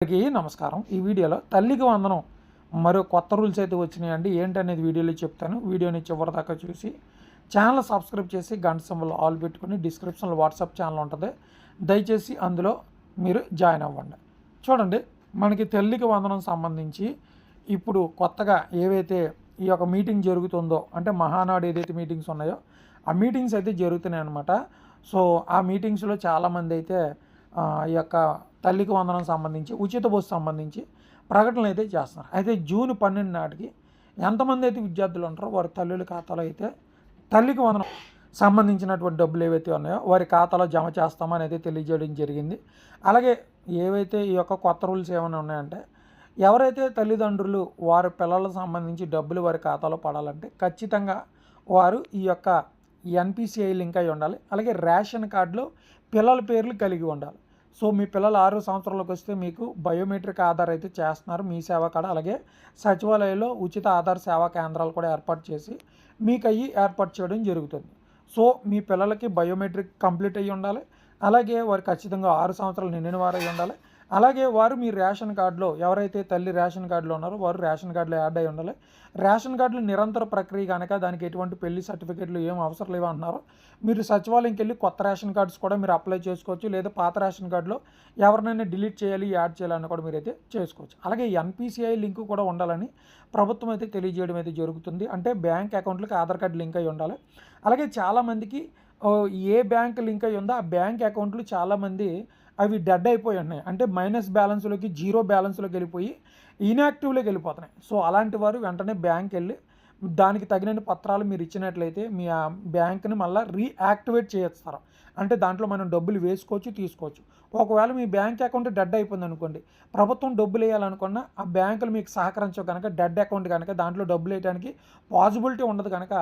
అందరికీ నమస్కారం. ఈ వీడియోలో తల్లికి వందనం మరో కొత్త రూల్స్ అయితే వచ్చినాయండి. ఏంటనేది వీడియోలో చెప్తాను. వీడియోని చివరి దాకా చూసి ఛానల్ సబ్స్క్రైబ్ చేసి గంట సింబల్ ఆల్ పెట్టుకుని డిస్క్రిప్షన్లో వాట్సాప్ ఛానల్ ఉంటుంది. దయచేసి అందులో మీరు జాయిన్ అవ్వండి. చూడండి మనకి తల్లికి వందనం సంబంధించి ఇప్పుడు కొత్తగా ఏవైతే ఈ యొక్క మీటింగ్ జరుగుతుందో అంటే మహానాడు ఏదైతే మీటింగ్స్ ఉన్నాయో ఆ మీటింగ్స్ అయితే జరుగుతున్నాయి అనమాట సో ఆ మీటింగ్స్లో చాలామంది అయితే ఈ యొక్క తల్లికి వందనం సంబంధించి ఉచిత బస్సు సంబంధించి ప్రకటనలు అయితే చేస్తున్నారు. అయితే జూన్ పన్నెండు నాటికి ఎంతమంది అయితే విద్యార్థులు ఉంటారో వారి తల్లుల ఖాతాలో అయితే తల్లికి వందనం సంబంధించినటువంటి డబ్బులు ఏవైతే ఉన్నాయో వారి ఖాతాలో జమ చేస్తామని అయితే తెలియజేయడం జరిగింది. అలాగే ఏవైతే ఈ యొక్క కొత్త రూల్స్ ఏమైనా ఉన్నాయంటే ఎవరైతే తల్లిదండ్రులు వారి పిల్లలకు సంబంధించి డబ్బులు వారి ఖాతాలో పడాలంటే ఖచ్చితంగా వారు ఈ యొక్క ఎన్పిసిఐ లింక్ అయి ఉండాలి. అలాగే రేషన్ కార్డులో పిల్లల పేర్లు కలిగి ఉండాలి. సో మీ పిల్లలు ఆరు సంవత్సరాలకు వస్తే మీకు బయోమెట్రిక్ ఆధార్ అయితే చేస్తున్నారు. మీ సేవ కాడ అలాగే సచివాలయంలో ఉచిత ఆధార్ సేవా కేంద్రాలు కూడా ఏర్పాటు చేసి మీకు అవి ఏర్పాటు చేయడం జరుగుతుంది. సో మీ పిల్లలకి బయోమెట్రిక్ కంప్లీట్ అయ్యి ఉండాలి. అలాగే వారు ఖచ్చితంగా ఆరు సంవత్సరాలు నిండిన వారు అయి ఉండాలి. అలాగే వారు మీ రేషన్ కార్డులో ఎవరైతే తల్లి రేషన్ కార్డులో ఉన్నారో వారు రేషన్ కార్డులో యాడ్ అయి ఉండాలి. రేషన్ కార్డులు నిరంతర ప్రక్రియ కనుక దానికి ఎటువంటి పెళ్ళి సర్టిఫికేట్లు ఏం అవసరం లేవు అంటున్నారు. మీరు సచివాలయంకి వెళ్ళి కొత్త రేషన్ కార్డ్స్ కూడా మీరు అప్లై చేసుకోవచ్చు. లేదా పాత రేషన్ కార్డులో ఎవరినైనా డిలీట్ చేయాలి యాడ్ చేయాలని కూడా మీరైతే చేసుకోవచ్చు. అలాగే ఎన్పిసిఐ లింక్ కూడా ఉండాలని ప్రభుత్వం అయితే తెలియజేయడం అయితే జరుగుతుంది. అంటే బ్యాంక్ అకౌంట్లకు ఆధార్ కార్డు లింక్ అయి ఉండాలి. అలాగే చాలామందికి ఏ బ్యాంక్ లింక్ అయి ఉందో ఆ బ్యాంక్ అకౌంట్లు చాలామంది అవి డెడ్ అయిపోయి ఉన్నాయి అంటే మైనస్ బ్యాలెన్స్లోకి జీరో బ్యాలెన్స్లోకి వెళ్ళిపోయి ఇన్యాక్టివ్లోకి వెళ్ళిపోతున్నాయి. సో అలాంటి వారు వెంటనే బ్యాంక్ వెళ్ళి దానికి తగిన పత్రాలు మీరు ఇచ్చినట్లయితే మీ ఆ బ్యాంక్ని మళ్ళీ రీయాక్టివేట్ చేస్తారు. అంటే దాంట్లో మనం డబ్బులు వేసుకోవచ్చు తీసుకోవచ్చు. ఒకవేళ మీ బ్యాంక్ అకౌంట్ డెడ్ అయిపోయింది అనుకోండి ప్రభుత్వం డబ్బులు వేయాలనుకున్నా ఆ బ్యాంకులు మీకు సహకరించవు కనుక డెడ్ అకౌంట్ కనుక దాంట్లో డబ్బులు వేయడానికి పాసిబిలిటీ ఉండదు కనుక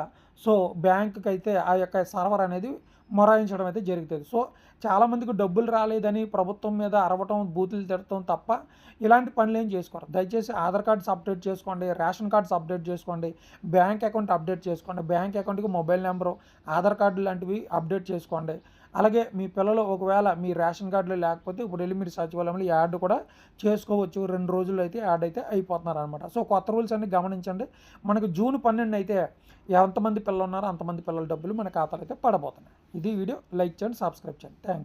సో బ్యాంకుకి అయితే ఆ యొక్క సర్వర్ అనేది మొరాయించడం అయితే జరుగుతుంది. సో చాలామందికి డబ్బులు రాలేదని ప్రభుత్వం మీద అరవటం బూతులు తిడటం తప్ప ఇలాంటి పనులు ఏం చేసుకోరు. దయచేసి ఆధార్ కార్డ్స్ అప్డేట్ చేసుకోండి రేషన్ కార్డ్స్ అప్డేట్ చేసుకోండి బ్యాంక్ అకౌంట్ అప్డేట్ చేసుకోండి బ్యాంక్ అకౌంట్కి మొబైల్ నెంబరు ఆధార్ కార్డు లాంటివి అప్డేట్ చేసుకోండి. అలాగే మీ పిల్లలు ఒకవేళ మీ రేషన్ కార్డులో లేకపోతే ఇప్పుడు వెళ్ళి మీరు సచివాలయంలో యాడ్ కూడా చేసుకోవచ్చు. రెండు రోజుల్లో అయితే యాడ్ అయితే అయిపోతున్నారు అనమాట సో కొత్త రూల్స్ అన్ని గమనించండి. మనకు జూన్ పన్నెండు అయితే ఎంతమంది పిల్లలు ఉన్నారో అంతమంది పిల్లల డబ్బులు మన ఖాతాలో అయితే పడబోతున్నాయి. ఇది వీడియో. లైక్ చేయండి సబ్స్క్రైబ్ చేయండి. Thank you